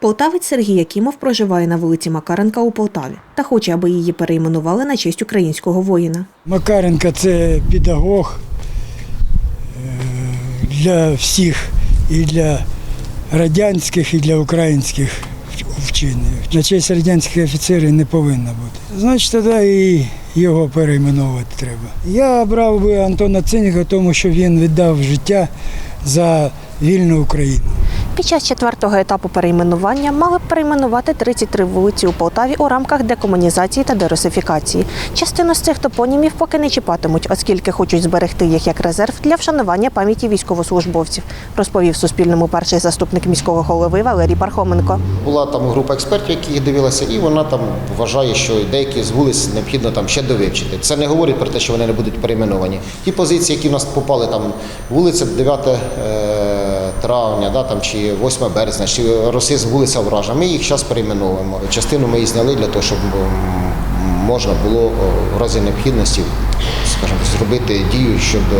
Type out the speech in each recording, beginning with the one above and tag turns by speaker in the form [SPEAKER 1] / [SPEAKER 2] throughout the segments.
[SPEAKER 1] Полтавець Сергій Якімов проживає на вулиці Макаренка у Полтаві та хоче, аби її перейменували на честь українського воїна.
[SPEAKER 2] Макаренко це педагог е, для всіх, і для радянських, і для українських вчених. На честь радянських офіцерів не повинно бути. Значить, тоді і його перейменувати треба. Я обрав би Антона Цинга, тому що він віддав життя за вільну Україну.
[SPEAKER 1] Під час четвертого етапу перейменування мали б перейменувати 33 вулиці у Полтаві у рамках декомунізації та дерусифікації. Частину з цих топонімів поки не чіпатимуть, оскільки хочуть зберегти їх як резерв для вшанування пам'яті військовослужбовців, розповів Суспільному перший заступник міського голови Валерій Пархоменко.
[SPEAKER 3] Була там група експертів, які їх дивилися, і вона там вважає, що деякі з вулиць необхідно там ще довивчити. Це не говорить про те, що вони не будуть перейменовані. Ті позиції, які в нас попали, там вулиця 9 е, травня, да, там, чи 8 березня, чи Росис вулиця Вража, ми їх зараз перейменовуємо. Частину ми її зняли для того, щоб можна було в разі необхідності скажімо, зробити дію щодо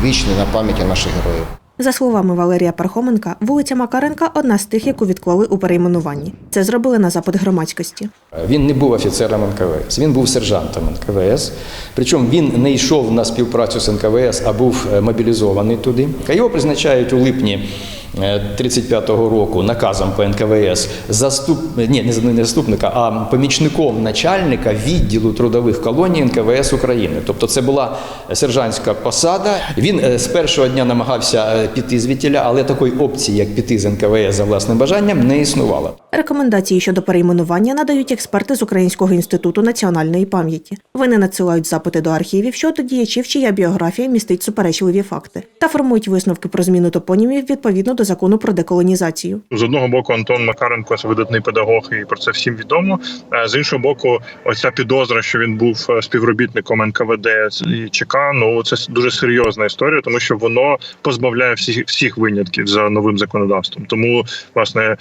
[SPEAKER 3] увічнення пам'яті наших героїв.
[SPEAKER 1] За словами Валерія Пархоменка, вулиця Макаренка одна з тих, яку відклали у перейменуванні. Це зробили на запит громадськості.
[SPEAKER 4] Він не був офіцером НКВС, він був сержантом НКВС. Причому він не йшов на співпрацю з НКВС, а був е, мобілізований туди. Його призначають у липні 35-го року наказом по НКВС заступ... ні, не заступника, а помічником начальника відділу трудових колоній НКВС України. Тобто це була сержантська посада. Він е, з першого дня намагався е, піти звідтіля, але такої опції, як піти з НКВС за власним бажанням, не існувало.
[SPEAKER 1] Рекомендації щодо перейменування надають експерти з Українського інституту національної пам'яті. Вони надсилають запити до архівів щодо діячів, чия біографія містить суперечливі факти, та формують висновки про зміну топонімів відповідно до закону про деколонізацію.
[SPEAKER 5] З одного боку, Антон Макаренко це видатний педагог, і про це всім відомо. Е, З іншого боку, оця підозра, що він був е, співробітником НКВД і ЧК, ну це дуже серйозна історія, тому що воно позбавляє всіх всіх винятків за новим законодавством. Тому власне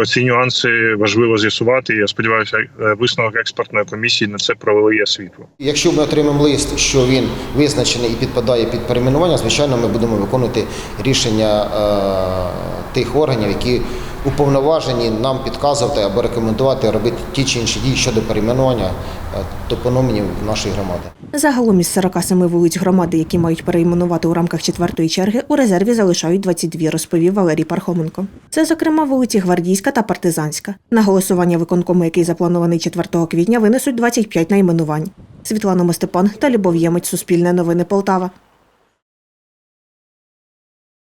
[SPEAKER 5] оці нюанси важливо з'ясувати. Я сподіваюся, е, висновок експертної комісії на це провели світло.
[SPEAKER 3] Якщо ми отримаємо лист, що він визначений і підпадає під перейменування, звичайно, ми будемо виконувати рішення е, тих органів, які уповноважені нам підказувати або рекомендувати робити ті чи інші дії щодо перейменування е, топономінів нашої громади.
[SPEAKER 1] Загалом із 47 вулиць громади, які мають перейменувати у рамках четвертої черги, у резерві залишають 22, розповів Валерій Пархоменко. Це, зокрема, вулиці Гвардійська та Партизанська. На голосування виконкому, який запланований 4 квітня, винесуть 25 найменувань. Світлана Мостепан та Любов Ємець, Суспільне новини Полтава.